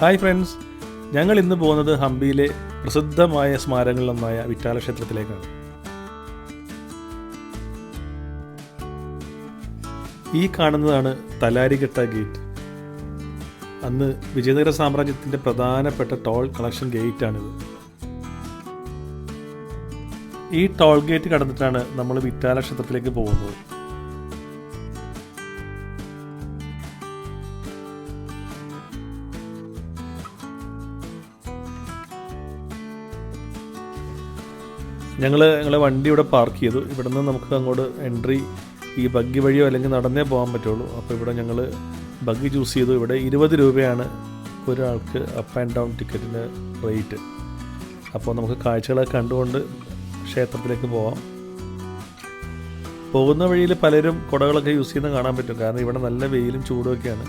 Hi friends. ഞങ്ങൾ ഇന്ന് പോകുന്നത് ഹംപിയിലെ പ്രസിദ്ധമായ സ്മാരകങ്ങളിലൊന്നായ വിറ്റാല ക്ഷേത്രത്തിലേക്കാണ് ഈ കാണുന്നതാണ് തലാരിഘട്ട ഗേറ്റ്. അന്ന് വിജയനഗര സാമ്രാജ്യത്തിന്റെ പ്രധാനപ്പെട്ട ടോൾ കളക്ഷൻ ഗേറ്റാണിത്. ഈ ടോൾ ഗേറ്റ് കടന്നിട്ടാണ് നമ്മൾ വിറ്റാല ക്ഷേത്രത്തിലേക്ക് പോകുന്നത്. ഞങ്ങൾ ഞങ്ങളെ വണ്ടി ഇവിടെ പാർക്ക് ചെയ്തു. ഇവിടെ നിന്ന് നമുക്ക് അങ്ങോട്ട് എൻട്രി ഈ ബഗ്ഗി വഴിയോ അല്ലെങ്കിൽ നടന്നേ പോകാൻ പറ്റുള്ളൂ. അപ്പോൾ ഇവിടെ ഞങ്ങൾ ബഗ്ഗി ചൂസ് ചെയ്തു. ഇവിടെ ഇരുപത് രൂപയാണ് ഒരാൾക്ക് അപ്പ് ആൻഡ് ഡൗൺ ടിക്കറ്റിന് റേറ്റ് അപ്പോൾ നമുക്ക് കാഴ്ചകളൊക്കെ കണ്ടുകൊണ്ട് ക്ഷേത്രത്തിലേക്ക് പോവാം. പോകുന്ന വഴിയിൽ പലരും കുടകളൊക്കെ യൂസ് ചെയ്യുന്ന കാണാൻ പറ്റും. കാരണം ഇവിടെ നല്ല വെയിലും ചൂടും ഒക്കെയാണ്.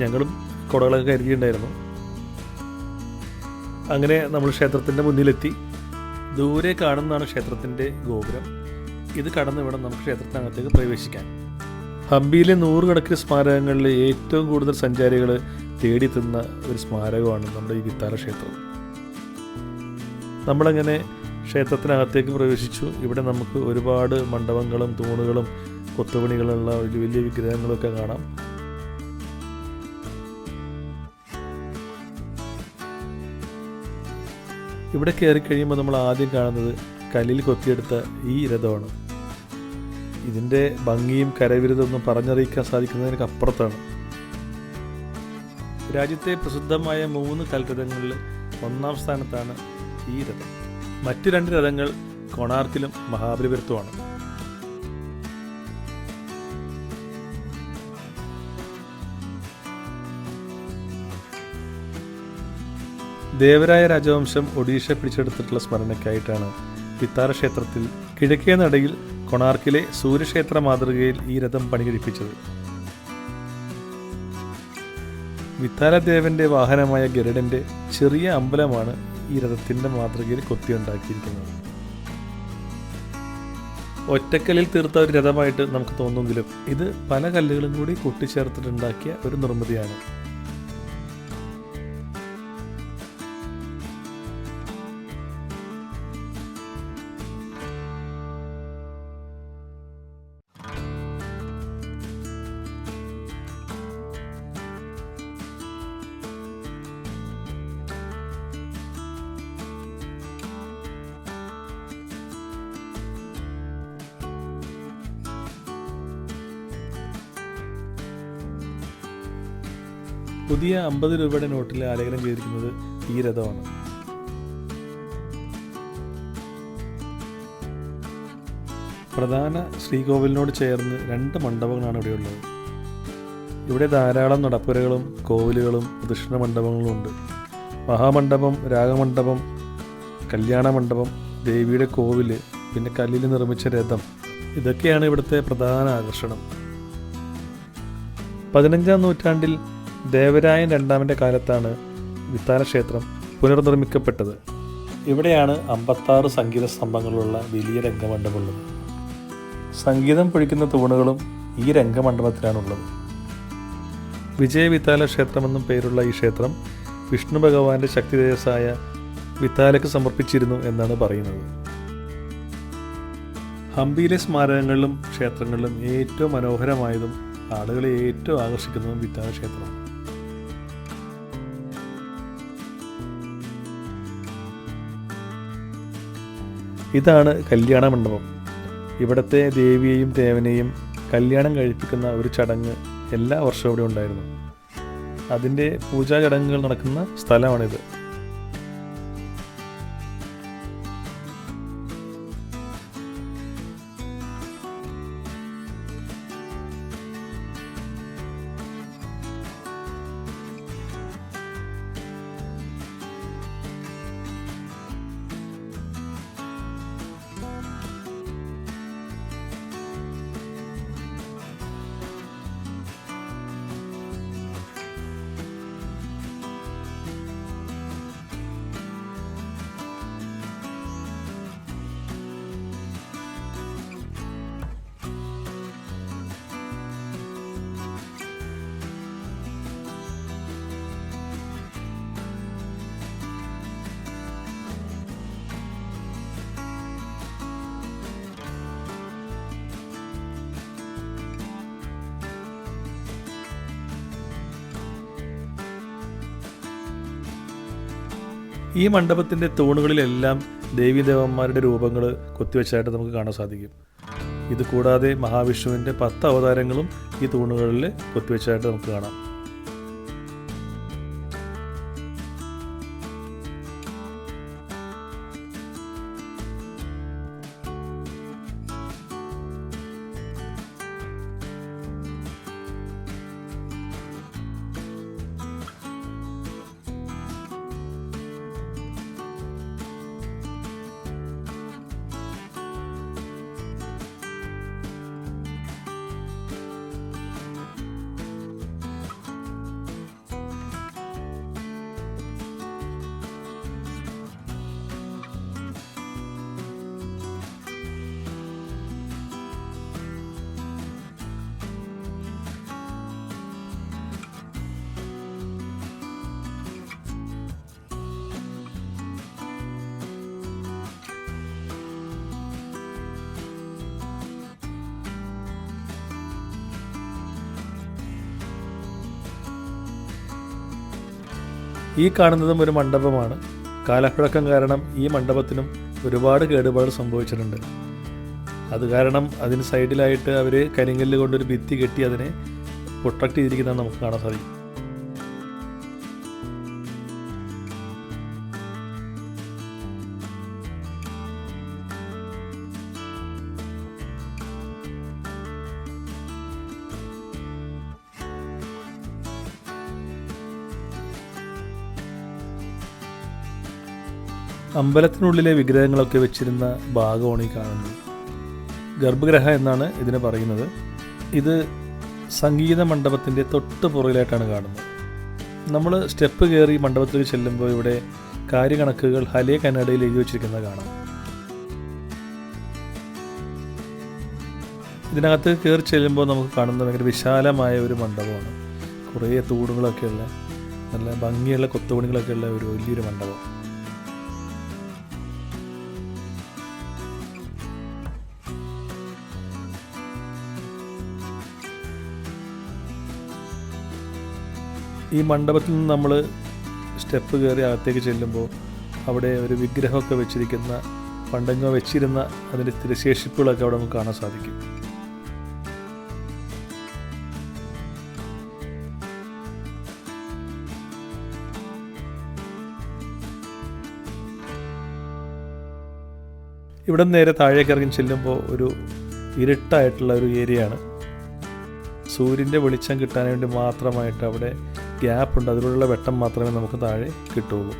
ഞങ്ങളും കുടകളൊക്കെ കരുതിയിട്ടുണ്ടായിരുന്നു. അങ്ങനെ നമ്മൾ ക്ഷേത്രത്തിന്റെ മുന്നിലെത്തി. ദൂരെ കാണുന്നതാണ് ക്ഷേത്രത്തിന്റെ ഗോപുരം. ഇത് കടന്ന് ഇവിടെ നമുക്ക് ക്ഷേത്രത്തിനകത്തേക്ക് പ്രവേശിക്കാം. ഹംപിയിലെ നൂറുകണക്കിന് സ്മാരകങ്ങളിൽ ഏറ്റവും കൂടുതൽ സഞ്ചാരികൾ തേടിത്തുന്ന ഒരു സ്മാരകമാണ് നമ്മുടെ ഈ വിത്താല ക്ഷേത്രം. നമ്മളങ്ങനെ ക്ഷേത്രത്തിനകത്തേക്ക് പ്രവേശിച്ചു. ഇവിടെ നമുക്ക് ഒരുപാട് മണ്ഡപങ്ങളും തൂണുകളും കൊത്തുപണികളുള്ള ഒരു വലിയ വിഗ്രഹങ്ങളൊക്കെ കാണാം. ഇവിടെ കയറി കഴിയുമ്പോൾ നമ്മൾ ആദ്യം കാണുന്നത് കല്ലിൽ കൊത്തിയെടുത്ത ഈ രഥമാണ്. ഇതിന്റെ ഭംഗിയും കരവിരുതൊന്നും പറഞ്ഞറിയിക്കാൻ സാധിക്കുന്നതിനൊക്കെ അപ്പുറത്താണ്. രാജ്യത്തെ പ്രസിദ്ധമായ മൂന്ന് കൽരഥങ്ങളിൽ ഒന്നാം സ്ഥാനത്താണ് ഈ രഥം. മറ്റു രണ്ട് രഥങ്ങൾ കൊണാർക്കിലും മഹാബലിപുരത്തുമാണ്. ദേവരായ രാജവംശം ഒഡീഷ പിടിച്ചെടുത്തിട്ടുള്ള സ്മരണയ്ക്കായിട്ടാണ് വിത്താര ക്ഷേത്രത്തിൽ കിഴക്കേ നടയിൽ കൊണാർക്കിലെ സൂര്യക്ഷേത്ര മാതൃകയിൽ ഈ രഥം പണികഴിപ്പിച്ചത്. വിത്താലദേവന്റെ വാഹനമായ ഗരുഡന്റെ ചെറിയ അമ്പലമാണ് ഈ രഥത്തിന്റെ മാതൃകയിൽ കൊത്തിയുണ്ടാക്കിയിരിക്കുന്നത്. ഒറ്റക്കല്ലിൽ തീർത്ത ഒരു രഥമായിട്ട് നമുക്ക് തോന്നുമെങ്കിലും ഇത് പല കല്ലുകളും കൂടി കൂട്ടിച്ചേർത്തിട്ടുണ്ടാക്കിയ ഒരു നിർമ്മിതിയാണ്. പുതിയ അമ്പത് രൂപയുടെ നോട്ടിൽ ആലേഖനം ചെയ്തിരിക്കുന്നത് ഈ രഥമാണ്. പ്രധാന ശ്രീകോവിലിനോട് ചേർന്ന് രണ്ട് മണ്ഡപങ്ങളാണ് ഇവിടെയുള്ളത് ഇവിടെ ധാരാളം നടപ്പുരകളും കോവിലുകളും പ്രദക്ഷിണ മണ്ഡപങ്ങളും ഉണ്ട്. മഹാമണ്ഡപം രാഗമണ്ഡപം കല്യാണ മണ്ഡപം ദേവിയുടെ കോവിൽ പിന്നെ കല്ലിൽ നിർമ്മിച്ച രഥം ഇതൊക്കെയാണ് ഇവിടുത്തെ പ്രധാന ആകർഷണം. പതിനഞ്ചാം നൂറ്റാണ്ടിൽ ദേവരായൻ രണ്ടാമന്റെ കാലത്താണ് വിത്താന ക്ഷേത്രം പുനർനിർമ്മിക്കപ്പെട്ടത്. ഇവിടെയാണ് അമ്പത്താറ് സംഗീത സ്തംഭങ്ങളുള്ള വലിയ രംഗമണ്ഡപമുള്ളത്. സംഗീതം പൊഴിക്കുന്ന തൂണുകളും ഈ രംഗമണ്ഡപത്തിലാണുള്ളത്. വിജയ വിത്താല ക്ഷേത്രമെന്നും പേരുള്ള ഈ ക്ഷേത്രം വിഷ്ണു ഭഗവാന്റെ ശക്തിതേജസ്സായ വിത്താലയ്ക്ക് സമർപ്പിച്ചിരുന്നു എന്നാണ് പറയുന്നത്. ഹംപിയിലെ സ്മാരകങ്ങളിലും ക്ഷേത്രങ്ങളിലും ഏറ്റവും മനോഹരമായതും ആളുകളെ ഏറ്റവും ആകർഷിക്കുന്നതും വിത്താല ക്ഷേത്രമാണ് ഇതാണ് കല്യാണ മണ്ഡപം. ഇവിടുത്തെ ദേവിയെയും ദേവനെയും കല്യാണം കഴിപ്പിക്കുന്ന ഒരു ചടങ്ങ് എല്ലാ വർഷവും ഇവിടെ ഉണ്ടായിരുന്നു. അതിന്റെ പൂജാ ചടങ്ങുകൾ നടക്കുന്ന സ്ഥലമാണിത്. ഈ മണ്ഡപത്തിന്റെ തൂണുകളിലെല്ലാം ദേവീദേവന്മാരുടെ രൂപങ്ങൾ കൊത്തിവെച്ചായിട്ട് നമുക്ക് കാണാൻ സാധിക്കും. ഇത് കൂടാതെ മഹാവിഷ്ണുവിന്റെ പത്ത് അവതാരങ്ങളും ഈ തൂണുകളിൽ കൊത്തിവെച്ചായിട്ട് നമുക്ക് കാണാം. ഈ കാണുന്നതും ഒരു മണ്ഡപമാണ്. കാലപ്പഴക്കം കാരണം ഈ മണ്ഡപത്തിനും ഒരുപാട് കേടുപാട് സംഭവിച്ചിട്ടുണ്ട്. അത് കാരണം അതിന് സൈഡിലായിട്ട് അവർ കരിങ്കല്ല് കൊണ്ടൊരു ഭിത്തി കെട്ടി അതിനെ പ്രൊട്ടക്ട് ചെയ്തിരിക്കുന്നതെന്ന് നമുക്ക് കാണാൻ സാധിക്കും അമ്പലത്തിനുള്ളിലെ വിഗ്രഹങ്ങളൊക്കെ വെച്ചിരുന്ന ഭാഗമാണ് ഈ കാണുന്നത്. ഗർഭഗ്രഹ എന്നാണ് ഇതിനെ പറയുന്നത്. ഇത് സംഗീത മണ്ഡപത്തിന്റെ തൊട്ട് പുറകിലായിട്ടാണ് കാണുന്നത്. നമ്മൾ സ്റ്റെപ്പ് കയറി മണ്ഡപത്തിലേക്ക് ചെല്ലുമ്പോൾ ഇവിടെ കാര്യകണക്കുകൾ ഹലേ കന്നഡയിൽ എഴുതി വച്ചിരിക്കുന്നത് കാണാം. ഇതിനകത്ത് കയറി ചെല്ലുമ്പോൾ നമുക്ക് കാണുന്നത് ഭയങ്കര വിശാലമായ ഒരു മണ്ഡപമാണ്. കുറേ തൂണുകളൊക്കെ ഉള്ള നല്ല ഭംഗിയുള്ള കൊത്തുപണികളൊക്കെയുള്ള ഒരു വലിയൊരു മണ്ഡപം. ഈ മണ്ഡപത്തിൽ നിന്ന് നമ്മൾ സ്റ്റെപ്പ് കയറി അകത്തേക്ക് ചെല്ലുമ്പോൾ അവിടെ ഒരു വിഗ്രഹമൊക്കെ വെച്ചിരിക്കുന്ന പണ്ടെങ്ങോ വെച്ചിരുന്ന അതിന്റെ തിരശേഷിപ്പുകളൊക്കെ അവിടെ നമുക്ക് കാണാൻ സാധിക്കും. ഇവിടെ നേരെ താഴേക്ക് ഇറങ്ങി ചെല്ലുമ്പോൾ ഒരു ഇരുട്ടായിട്ടുള്ള ഒരു ഏരിയയാണ്. സൂര്യന്റെ വെളിച്ചം കിട്ടാൻ വേണ്ടി മാത്രമായിട്ട് അവിടെ ഗ്യാപ്പ് ഉണ്ട് അതിലുള്ള വെട്ടം മാത്രമേ നമുക്ക് താഴെ കിട്ടുള്ളൂ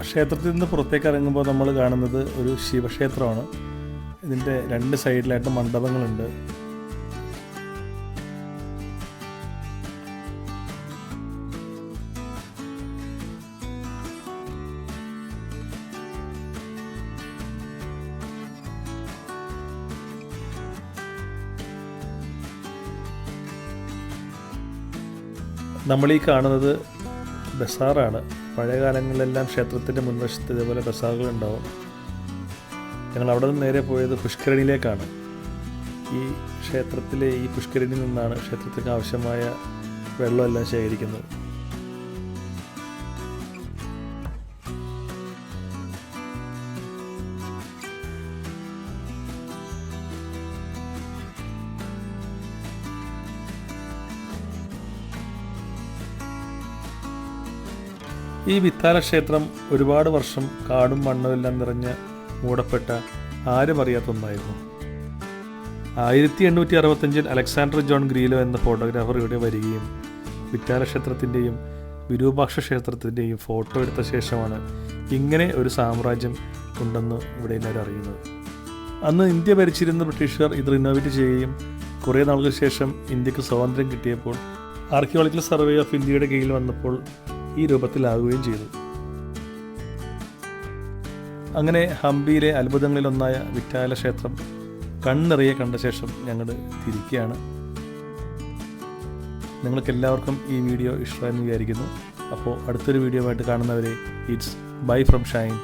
ക്ഷേത്രത്തിൽ നിന്ന് പുറത്തേക്ക് ഇറങ്ങുമ്പോൾ നമ്മൾ കാണുന്നത് ഒരു ശിവക്ഷേത്രമാണ്. ഇതിന്റെ രണ്ട് സൈഡിലായിട്ട് മണ്ഡപങ്ങളുണ്ട്. നമ്മൾ ഈ കാണുന്നത് ബസാറാണ്. പഴയ കാലങ്ങളിലെല്ലാം ക്ഷേത്രത്തിന്റെ മുൻവശത്ത് ഇതേപോലെ ബസാറുകൾ ഉണ്ടാവും ഞങ്ങൾ അവിടെ നിന്ന് നേരെ പോയത് പുഷ്കരണിയിലേക്കാണ്. ഈ ക്ഷേത്രത്തിലെ ഈ പുഷ്കരണിയിൽ നിന്നാണ് ക്ഷേത്രത്തിന് ആവശ്യമായ വെള്ളമെല്ലാം ശേഖരിക്കുന്നത്. ഈ വിത്താല ക്ഷേത്രം ഒരുപാട് വർഷം കാടും മണ്ണുമെല്ലാം നിറഞ്ഞ് മൂടപ്പെട്ട ആരും അറിയാത്ത ഒന്നായിരുന്നു. ആയിരത്തി എണ്ണൂറ്റി അറുപത്തഞ്ചിൽ അലക്സാണ്ടർ ജോൺ ഗ്രീലോ എന്ന ഫോട്ടോഗ്രാഫർ ഇവിടെ വരികയും വിറ്റാല ക്ഷേത്രത്തിന്റെയും വിരൂപാക്ഷ ക്ഷേത്രത്തിന്റെയും ഫോട്ടോ എടുത്ത ശേഷമാണ് ഇങ്ങനെ ഒരു സാമ്രാജ്യം ഉണ്ടെന്ന് ഇവിടെ എല്ലാവരും അറിയുന്നത്. അന്ന് ഇന്ത്യ ഭരിച്ചിരുന്ന ബ്രിട്ടീഷുകാർ ഇത് റിനോവേറ്റ് ചെയ്യുകയും കുറേ നാളുകൾക്ക് ശേഷം ഇന്ത്യയ്ക്ക് സ്വാതന്ത്ര്യം കിട്ടിയപ്പോൾ ആർക്കിയോളജിക്കൽ സർവേ ഓഫ് ഇന്ത്യയുടെ കീഴിൽ വന്നപ്പോൾ ഈ രൂപത്തിലാകുകയും ചെയ്തു. അങ്ങനെ ഹംപിയിലെ അത്ഭുതങ്ങളിലൊന്നായ വിറ്റാല ക്ഷേത്രം കണ്ണിറിയെ കണ്ട ശേഷം ഞങ്ങൾ തിരിക്കുകയാണ്. നിങ്ങൾക്ക് എല്ലാവർക്കും ഈ വീഡിയോ ഇഷ്ടമായിരുന്നു വിചാരിക്കുന്നു. അപ്പോൾ അടുത്തൊരു വീഡിയോ ആയിട്ട് കാണുന്നവരെ ഇറ്റ്സ് ബൈ ഫ്രം ഷൈൻ